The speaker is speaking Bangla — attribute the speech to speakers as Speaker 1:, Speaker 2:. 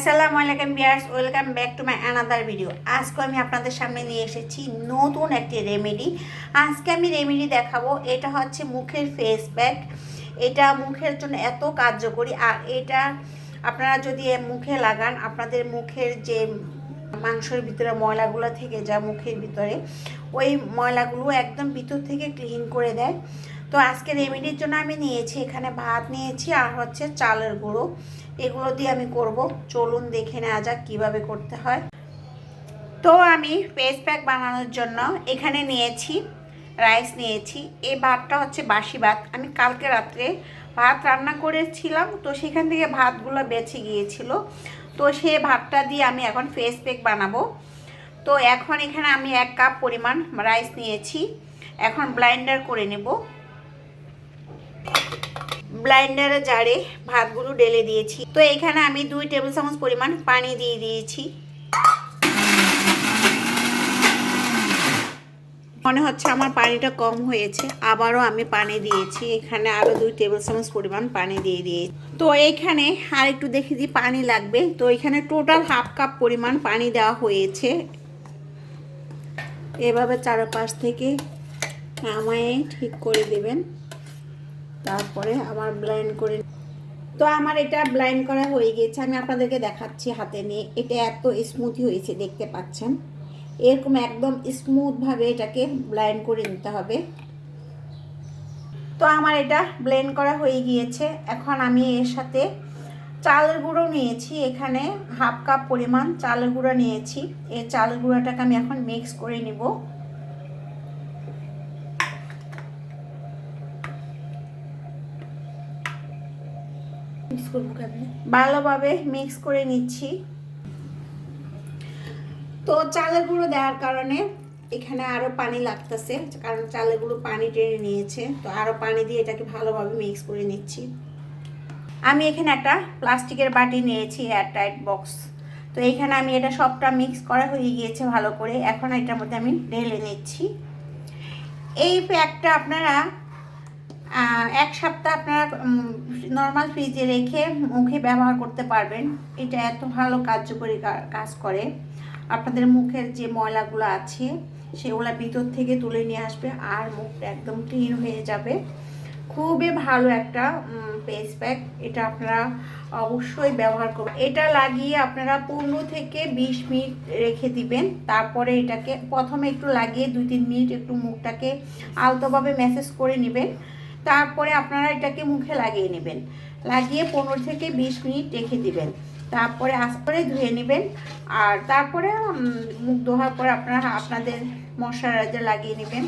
Speaker 1: আসসালামু আলাইকুম viewers welcome back to my another video আজকে আমি আপনাদের সামনে নিয়ে এসেছি নতুন একটি রেমেডি আজকে আমি রেমেডি দেখাবো, এটা হচ্ছে মুখের ফেস প্যাক এটা মুখের জন্য এত কার্যকরী, আর এটা আপনারা যদি মুখে লাগান, আপনাদের মুখের যে মাংসের ভিতরে ময়লাগুলো থেকে যা মুখের ভিতরে, ওই ময়লাগুলো একদম ভিতর থেকে ক্লিন করে দেয়। তো আজকে রেমেডির জন্য আমি নিয়েছি, এখানে ভাত নিয়েছি আর হচ্ছে চালের গুঁড়ো। এগুলো দিয়ে আমি করব। চলুন দেখে নেওয়া যাক কীভাবে করতে হয়। তো আমি ফেস প্যাক বানানোর জন্য এখানে নিয়েছি, রাইস নিয়েছি। এই ভাতটা হচ্ছে বাসি ভাত। আমি কালকে রাত্রে ভাত রান্না করেছিলাম, তো সেখান থেকে ভাতগুলো বেঁচে গিয়েছিল। তো সেই ভাতটা দিয়ে আমি এখন ফেস প্যাক বানাবো। তো এখন এখানে আমি এক কাপ পরিমাণ রাইস নিয়েছি। এখন ব্লাইন্ডার করে নেব। ব্লাইন্ডারে জারে ভাতগুলো ঢেলে দিয়েছি। তো এখানে আমি দুই টেবিল চামচ পরিমাণ পানি দিয়ে দিয়েছি। মনে হচ্ছে আমার পানিটা কম হয়েছে, আবারও আমি পানি দিয়েছি। এখানে আরও দুই টেবিল চামচ পরিমাণ পানি দিয়ে দিয়েছি। তো এইখানে আর একটু দেখে দিই পানি লাগবে। তো এখানে টোটাল হাফ কাপ পরিমাণ পানি দেওয়া হয়েছে। এভাবে চারপাশ থেকে নামায়ে ঠিক করে দেবেন। তারপরে আবার ব্লাইন্ড করে তো আমার এটা ব্লাইন্ড করা হয়ে গেছে, আমি আপনাদেরকে দেখাচ্ছি হাতে নিয়ে। এটা এত স্মুথি হয়েছে, দেখতে পাচ্ছেন? এরকম একদম স্মুথভাবে এটাকে ব্লাইন্ড করে নিতে হবে। তো আমার এটা ব্লেন্ড করা হয়ে গিয়েছে। এখন আমি এর সাথে চালের গুঁড়ো নিয়েছি। এখানে হাফ কাপ পরিমাণ চালের গুঁড়ো নিয়েছি। এই চালের গুঁড়োটাকে আমি এখন মিক্স করে নিব। ভালোভাবে মিক্স করে নিচ্ছি। তো চালের গুঁড়ো দেওয়ার কারণে এখানে আরও পানি লাগতেছে, কারণ চালের গুঁড়ো পানি টেনে নিয়েছে। তো আরও পানি দিয়ে এটাকে ভালোভাবে মিক্স করে নিচ্ছি। আমি এখানে একটা প্লাস্টিকের বাটি নিয়েছি এয়ার টাইট বক্স। তো এখানে আমি এটা সবটা মিক্স করা হয়ে গিয়েছে ভালো করে। এখন এটার মধ্যে আমি ঢেলে নিচ্ছি। এই প্যাকটা আপনারা এক সপ্তাহ আপনারা নর্মাল ফ্রিজে রেখে মুখে ব্যবহার করতে পারবেন। এটা এত ভালো কার্যকরী কাজ করে। আপনাদের মুখের যে ময়লাগুলো আছে, সেগুলো ভিতর থেকে তুলে নিয়ে আসবে আর মুখটা একদম ক্লিন হয়ে যাবে। খুবই ভালো একটা ফেস প্যাক এটা আপনারা অবশ্যই ব্যবহার করবেন। এটা লাগিয়ে আপনারা পনেরো থেকে বিশ মিনিট রেখে দিবেন। তারপরে এটাকে প্রথমে একটু লাগিয়ে দুই তিন মিনিট একটু মুখটাকে আলতোভাবে ম্যাসেজ করে নেবেন। তারপরে আপনারা এটাকে মুখে লাগিয়ে নেবেন। লাগিয়ে পনেরো থেকে বিশ মিনিট রেখে দিবেন। তারপরে আস্তে ধুয়ে নেবেন। আর তারপরে মুখ ধোয়ার পরে আপনারা আপনাদের মশারাইজার লাগিয়ে নেবেন।